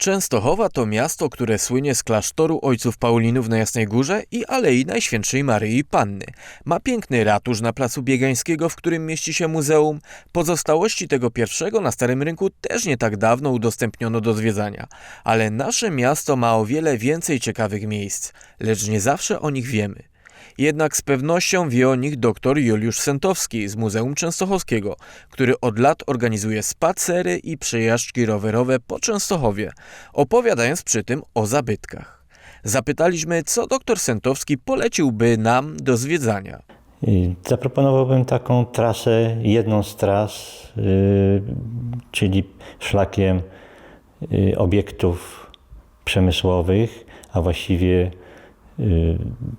Częstochowa to miasto, które słynie z klasztoru ojców Paulinów na Jasnej Górze i Alei Najświętszej Maryi Panny. Ma piękny ratusz na placu Biegańskiego, w którym mieści się muzeum. Pozostałości tego pierwszego na Starym Rynku też nie tak dawno udostępniono do zwiedzania. Ale nasze miasto ma o wiele więcej ciekawych miejsc, lecz nie zawsze o nich wiemy. Jednak z pewnością wie o nich dr Juliusz Sentowski z Muzeum Częstochowskiego, który od lat organizuje spacery i przejażdżki rowerowe po Częstochowie, opowiadając przy tym o zabytkach. Zapytaliśmy, co dr Sentowski poleciłby nam do zwiedzania. Zaproponowałbym taką trasę, jedną z tras, y, czyli szlakiem y, obiektów przemysłowych, a właściwie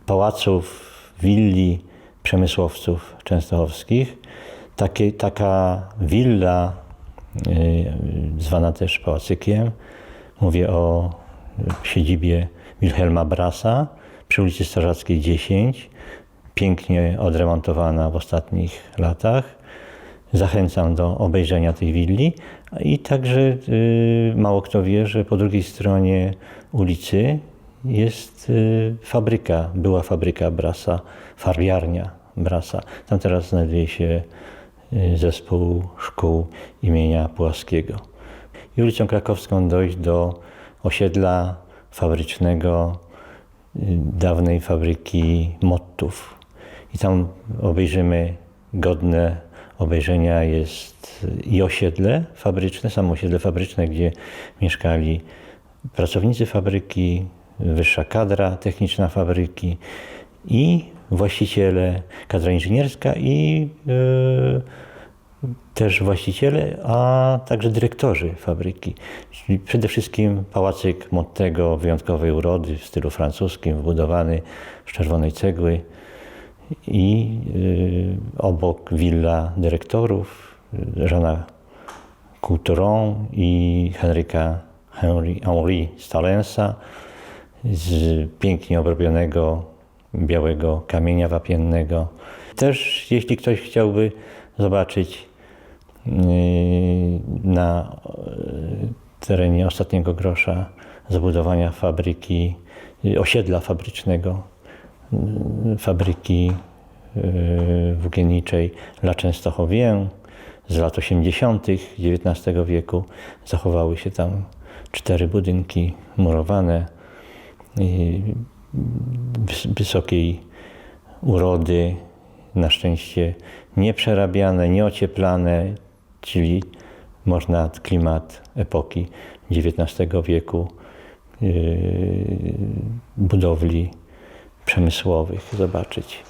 pałaców, willi przemysłowców częstochowskich. Takie, taka willa, y, zwana też pałacykiem, mówię o siedzibie Wilhelma Brasa przy ulicy Strażackiej 10, pięknie odremontowana w ostatnich latach. Zachęcam do obejrzenia tej willi i także y, mało kto wie, że po drugiej stronie ulicy jest y, fabryka, była fabryka Brasa, farbiarnia Brasa. Tam teraz znajduje się y, zespół szkół imienia Pułaskiego. I ulicą Krakowską dojść do osiedla fabrycznego y, dawnej fabryki mottów. I tam obejrzymy godne obejrzenia jest i osiedle fabryczne, samo osiedle fabryczne, gdzie mieszkali pracownicy fabryki, wyższa kadra techniczna fabryki i właściciele, kadra inżynierska i e, też właściciele, a także dyrektorzy fabryki. Czyli przede wszystkim pałacyk Mottego wyjątkowej urody w stylu francuskim, wbudowany z czerwonej cegły i y, obok willa dyrektorów y, Żana Couturon i Henryka Henry, Henri Stalensa z pięknie obrobionego białego kamienia wapiennego. Też jeśli ktoś chciałby zobaczyć y, na y, terenie ostatniego grosza zabudowania fabryki, y, osiedla fabrycznego, fabryki włókienniczej La Częstochowię z lat 80. XIX wieku. Zachowały się tam cztery budynki murowane wysokiej urody, na szczęście nieprzerabiane, nieocieplane, czyli można klimat epoki XIX wieku yy, budowli przemysłowych zobaczyć.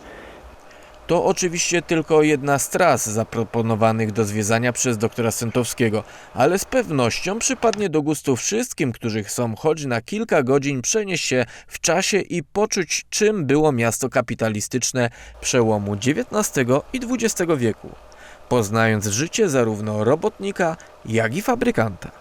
To oczywiście tylko jedna z tras zaproponowanych do zwiedzania przez doktora Sentowskiego, ale z pewnością przypadnie do gustu wszystkim, którzy chcą choć na kilka godzin przenieść się w czasie i poczuć, czym było miasto kapitalistyczne przełomu XIX i XX wieku, poznając życie zarówno robotnika, jak i fabrykanta.